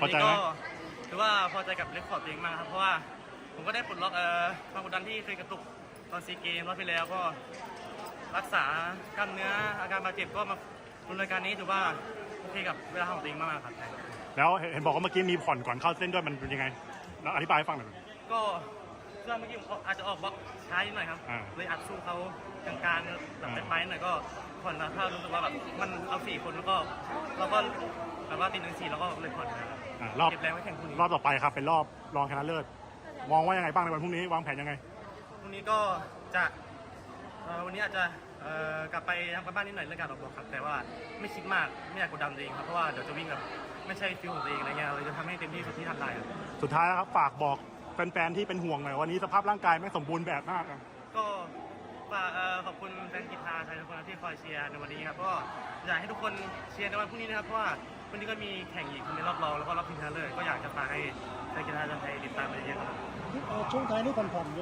พวัอนนี้ใจไหมก็ถือว่าพอใจกับเรคคอร์ดตัวเองมากครับ เพราะว่าผมก็ได้ปลดล็อกเอ่อความกดดันที่เคยกระตุกตอนซีเกมรอบที่แล้วก็รักษากล้ามเนื้ออาการบาดเจ็บก็มาดูรายการนี้ถือว่าโอเคกับเวลาของตัวเองมากๆครับแล้วเห็นบอกว่าเมื่อกี้มีผ่อนก่อนเข้าเส้นด้วยมันเป็นยังไงแล้วอธิบายให้ฟังหน่อยก็ช่วงเมื่อกี้ผมอาจจะออกบล็อกช้านิดหน่อยครับอ่าเลยอัดสู้เขากลางๆแบบไปๆหน่อยก็ ผ่อนแล้วถ้ารู้สึกว่าแบบมันเอาสี่คนแล้วก็เราก็แบบว่าตีหนึ่งสี่แล้วก็เลยผ่อนนะครับอ่ารอบเก็บแรงไว้แข่งพรุ่งนี้รอบต่อไปครับเป็นรอบรองชนะเลิศมองว่ายังไงบ้างในวันพรุ่งนี้วางแผนยังไง พรุ่งนี้ก็จะเอ่อวันนี้อาจจะเอ่อกลับไปทำกันบ้านนิดหน่อยเรื่องการออกบล็อกครับ แต่ว่าไม่คิดมากไม่อยากกดดันตัวเองครับเพราะว่าเดี๋ยวจะวิ่งแบบไม่ใช่ฟิลของตัวเองอะไรเงี้ยเราจะทำให้เต็มที่สุดที่ทำได้ครับสุดท้ายแล้วครับฝากบอกแฟนๆที่เป็นห่วงหน่อยวันนี้สภาพร่างกายไม่สมบูรณ์แบบมากอะก็ ฝากเอ่อขอบคุณแฟนกีฬาไทยทุกคนที่คอยเชียร์ในวันนี้ครับก็อยากให้ทุกคนเชียร์ในวันพรุ่งนี้นะครับเพราะว่าวันนี้ก็มีแข่งอีกในรอบรองแล้วก็รอบชิงชนะเลิศก็อยากจะฝากให้แฟนกีฬาไทยติดตามไปเยอะๆครับ เอ่อช่วงท้ายนี่ผ่อนๆ